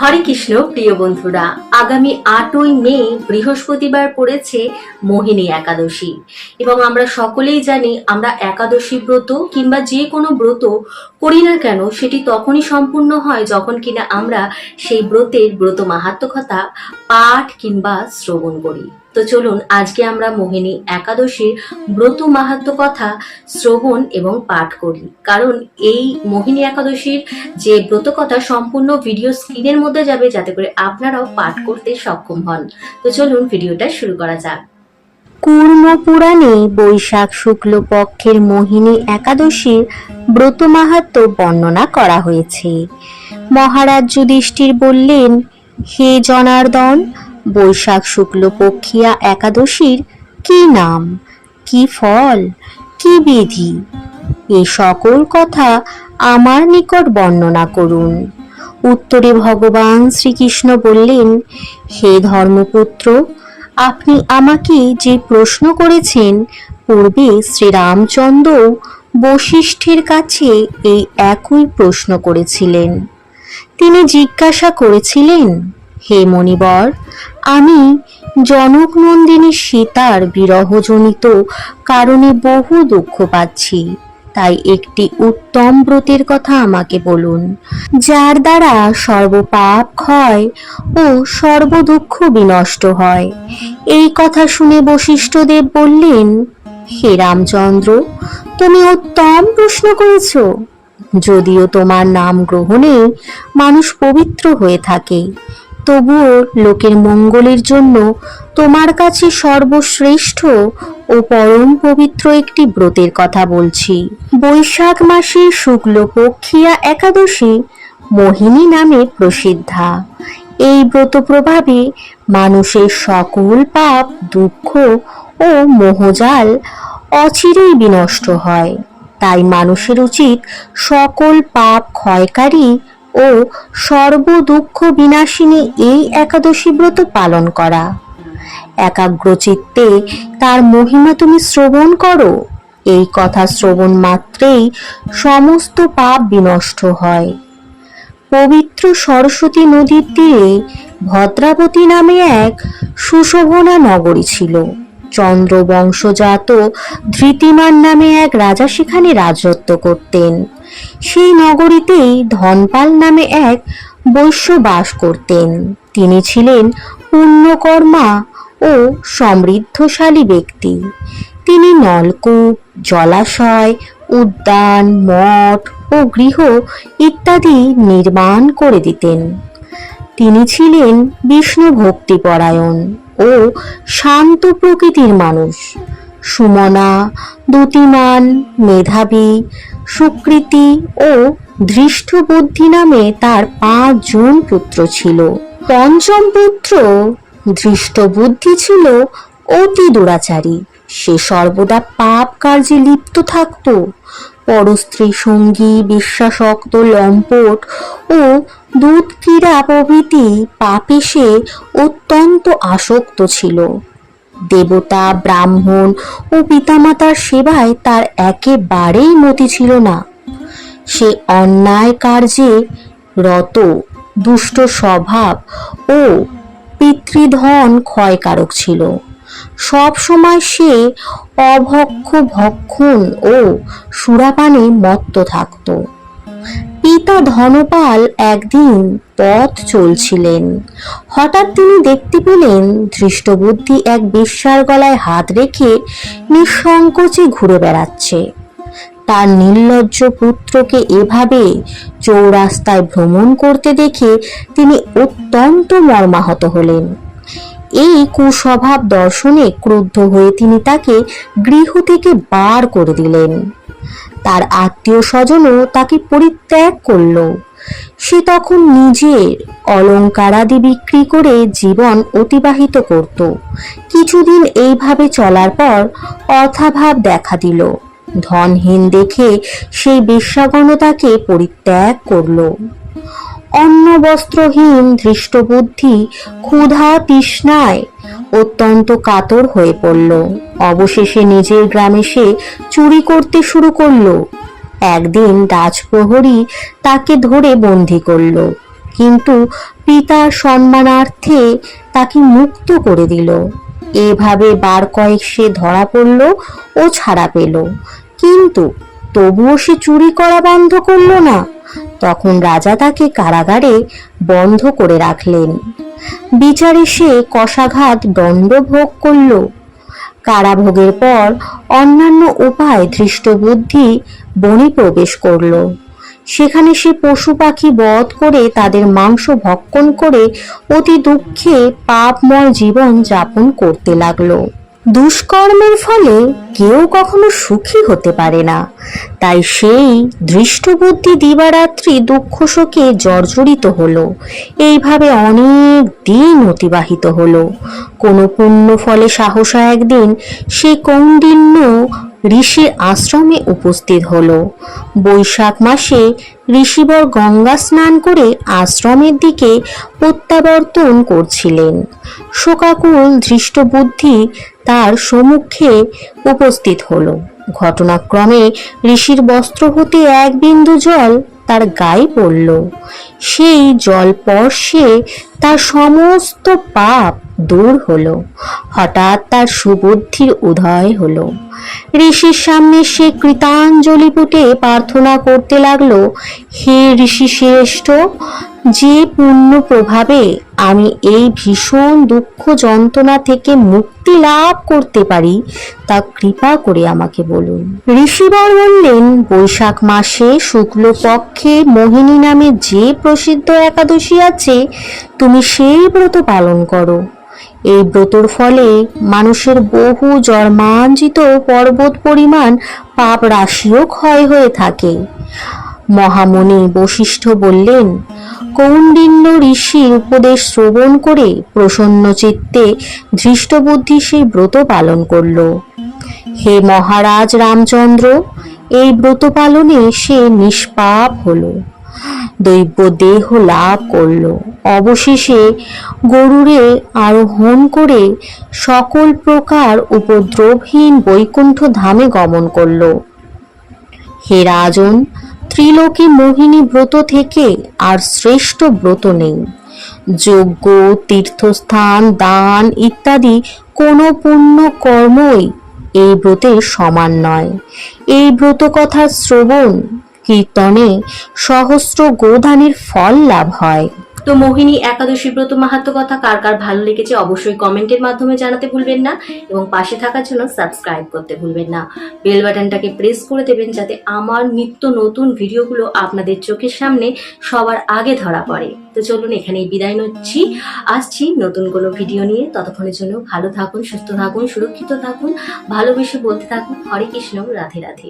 হরে কৃষ্ণ, প্রিয় বন্ধুরা, আগামী আটই মে বৃহস্পতিবার পড়েছে মোহিনী একাদশী। এবং আমরা সকলেই জানি, আমরা একাদশী ব্রত কিংবা যে কোনো ব্রত করি না কেন, সেটি তখনই সম্পূর্ণ হয় যখন কিনা আমরা সেই ব্রতের ব্রত মাহাত্মকতা পাঠ কিংবা শ্রবণ করি। তো চলুন আজকে আমরা মোহিনী একাদশীর ব্রত মাহাত্ম কথা শ্রবণ এবং পাঠ করি। কারণ এই মোহিনী একাদশীর যে ব্রত কথা সম্পূর্ণ ভিডিও স্ক্রিনের মধ্যে যাবে, যাতে করে আপনারাও পাঠ করতে সক্ষম হন। তো চলুন ভিডিওটা শুরু করা যাক। কুর্ম পুরাণে বৈশাখ শুক্ল পক্ষের মোহিনী একাদশীর ব্রত মাহাত্ম বর্ণনা করা হয়েছে। মহারাজ যুধিষ্ঠির বললেন, হে জনার্দন বৈশাখ শুক্ল পক্ষিয়া একাদশীর কি নাম, কি ফল, কি বিধি? এ সকল কথা আমার নিকট বর্ণনা করুন। উত্তরে ভগবান শ্রীকৃষ্ণ বললেন, হে ধর্মপুত্র, আপনি আমাকে যে প্রশ্ন করেছেন, পূর্বে শ্রীরামচন্দ্র বশিষ্ঠের কাছে এই একই প্রশ্ন করেছিলেন। তিনি জিজ্ঞাসা করেছিলেন হে মণিবর, আমি জনক নন্দিনী সীতার বিরহজনিত কারণে বহু দুঃখ পাচ্ছি। তাই একটি উত্তম ব্রতের কথা আমাকে বলুন, যার দ্বারা সর্বপাপ ক্ষয় ও সর্বদুঃখ বিনষ্ট হয়। এই কথা শুনে বশিষ্ঠদেব বললেন, হে রামচন্দ্র, তুমি উত্তম প্রশ্ন করেছ। যদিও তোমার নাম গ্রহণে মানুষ পবিত্র হয়ে থাকে তবুও লোকের মঙ্গলের জন্য তোমার কাছে সর্বশ্রেষ্ঠ ও পরম পবিত্র একটি ব্রতের কথা বলছি। বৈশাখ মাসের শুক্লপক্ষিয়া একাদশী মোহিনী নামে প্রসিদ্ধা। এই ব্রত প্রভাবে মানুষের সকল পাপ, দুঃখ ও মোহজাল অচিরেই বিনষ্ট হয়। তাই মানুষের উচিত সকল পাপ ক্ষয়কারী ও সর্বদুঃখ বিনাশিনী এই একাদশী ব্রত পালন করা। একাগ্রচিত্তে তার মহিমা তুমি শ্রবণ করো। এই কথা শ্রবণ মাত্রেই সমস্ত পাপ বিনষ্ট হয়। পবিত্র সরস্বতী নদীর তীরে ভদ্রাবতী নামে এক সুশোভনা নগরী ছিল। চন্দ্র বংশজাত ধৃতিমান নামে এক রাজা সেখানে রাজত্ব করতেন। সেই নগরীতেই ধনপাল নামে এক বৈশ্য বাস করতেন। তিনি ছিলেন পুণ্যকর্মা ও সমৃদ্ধশালী ব্যক্তি। তিনি নলকূপ, জলাশয়, উদ্যান, মঠ ও গৃহ ইত্যাদি নির্মাণ করে দিতেন। তিনি ছিলেন বিষ্ণু ভক্তিপরায়ণ ও শান্ত প্রকৃতির মানুষ। সুমনা দ্যুতিমান মেধাবী, সুকৃতি ও দৃষ্টবুদ্ধি নামে তার পাঁচজন পুত্র ছিল। পঞ্চম পুত্র দৃষ্টবুদ্ধি ছিল অতি দুরাচারী। সে সর্বদা পাপ কার্যে লিপ্ত থাকত। পরস্ত্রী সঙ্গী, বিশ্বাসক্ত, লম্পট ও দুধ ক্রীড়া প্রভৃতি পাপে সে অত্যন্ত আসক্ত ছিল। দেবতা, ব্রাহ্মণ ও পিতামাতার সেবায় তার একেবারেই মতি ছিল না। সে অন্যায় কার্যে রত, দুষ্ট স্বভাব ও পিতৃধন ক্ষয়কারক ছিল। সব সময় সে অভক্ষ ভক্ষণ ও সুরাপানে মত্ত থাকত। পিতা ধনপাল একদিন পথ চলছিলেন। হঠাৎ তিনি দেখতে পেলেন ধৃষ্টবুদ্ধি এক বেশ্যার গলায় হাত রেখে নিঃসংকোচে ঘুরে বেড়াচ্ছে। তার নির্লজ্জ পুত্রকে এভাবে চৌরাস্তায় ভ্রমণ করতে দেখে তিনি অত্যন্ত মর্মাহত হলেন। এই কুস্বভাব দর্শনে ক্রুদ্ধ হয়ে তিনি তাকে গৃহ থেকে বার করে দিলেন। তার আত্মীয় স্বজনও তাকে পরিত্যাগ করল। সে তখন নিজের অলঙ্কারাদি বিক্রি করে জীবন অতিবাহিত করত। কিছুদিন এইভাবে চলার পর অর্থাভাব দেখা দিল। ধনহীন দেখে সেই বেশ্যাগণ তাকে পরিত্যাগ করল। অন্ন বস্ত্রহীন ধৃষ্টবুদ্ধি ক্ষুধা তৃষ্ণায় অত্যন্ত কাতর হয়ে পড়ল। অবশেষে নিজের গ্রামে সে চুরি করতে শুরু করল। একদিন রাজপ্রহরী তাকে ধরে বন্দি করল, কিন্তু পিতার সম্মানার্থে তাকে মুক্ত করে দিল। এভাবে বার কয়েক সে ধরা পড়ল ও ছাড়া পেল। কিন্তু তবুও সে চুরি করা বন্ধ করল না। তখন রাজা তাকে কারাগারে বন্ধ করে রাখলেন। বিচারে সে কষাঘাত দণ্ড ভোগ করল। কারাভোগের পর অন্যান্য উপায় ধৃষ্টবুদ্ধি বনে প্রবেশ করল। সেখানে সে পশু পাখি বধ করে তাদের মাংস ভক্ষণ করে অতি দুঃখে পাপময় জীবন যাপন করতে লাগল। দুষ্কর্মের ফলে কেউ কখনো সুখী হতে পারে না। তাই সেই দৃষ্টবুদ্ধি দিবারাত্রি দুঃখ শোকে জর্জরিত হলো। এইভাবে অনেক দিন অতিবাহিত হলো। কোনো পুণ্য ফলে সাহসা একদিন সে কৌন্ডিন্য ঋষির আশ্রমে উপস্থিত হলো। বৈশাখ মাসে ঋষিবর গঙ্গা স্নান করে আশ্রমের দিকে প্রত্যাবর্তন করছিলেন। শোকাকুল ধৃষ্টবুদ্ধি তার সম্মুখে উপস্থিত হলো। ঘটনাক্রমে ঋষির বস্ত্র হতে এক বিন্দু জল তার গায়ে পড়ল। সেই জল স্পর্শে তার সমস্ত পাপ দূর হলো। হঠাৎ তার সুবুদ্ধির উদয় হলো। ঋষির সামনে সে কৃতাঞ্জলি পুটে প্রার্থনা করতে লাগল, হে ঋষি শ্রেষ্ঠ, যে পূর্ণ প্রভাবে আমি এই ভীষণ দুঃখ যন্ত্রণা থেকে মুক্তি লাভ করতে পারি, তা কৃপা করে আমাকে বলুন। ঋষিবর বললেন, বৈশাখ মাসে শুক্লপক্ষে মোহিনী নামে যে প্রসিদ্ধ একাদশী আছে, তুমি সেই ব্রত পালন করো। এই ব্রতর ফলে মানুষের বহু জন্মাঞ্জিত পর্বত পরিমাণ পাপ রাশিও ক্ষয় হয়ে থাকে। মহামণি বশিষ্ঠ বললেন, কৌন্ডিন্য ঋষির উপদেশ শ্রবণ করে প্রসন্ন চিত্তে ধৃষ্টবুদ্ধি সেই ব্রত পালন করল। হে মহারাজ রামচন্দ্র, এই ব্রত পালনে সে নিষ্পাপ হলো। দৈব দেহ লাভ করল। অবশেষে গরুরে আরোহণ করে সকল প্রকার উপদ্রবহীন বৈকুণ্ঠ ধামে গমন করল। হে রাজন, ত্রিলোকী মোহিনী ব্রত থেকে আর শ্রেষ্ঠ ব্রত নেই। যজ্ঞ, তীর্থস্থান, দান ইত্যাদি কোনো পুণ্য কর্মই এই ব্রতের সমান নয়। এই ব্রত কথা শ্রবণ কীর্তনে সহস্র গোদানের ফল লাভ হয়। তো মোহিনী একাদশী ব্রত মাহাত্ম কথা কার কার ভালো লেগেছে অবশ্যই কমেন্টের মাধ্যমে জানাতে ভুলবেন না এবং পাশে থাকার জন্য সাবস্ক্রাইব করতে ভুলবেন না। বেল বাটনটাকে প্রেস করে দেবেন যাতে আমার নিত্য নতুন ভিডিওগুলো আপনাদের চোখের সামনে সবার আগে ধরা পড়ে। তো চলুন এখানেই বিদায় নিচ্ছি। আসছি নতুন কোনো ভিডিও নিয়ে। ততক্ষণের জন্য ভালো থাকুন, সুস্থ থাকুন, সুরক্ষিত থাকুন, ভালোবেসে বলতে থাকুন, হরে কৃষ্ণ, রাধে রাধে।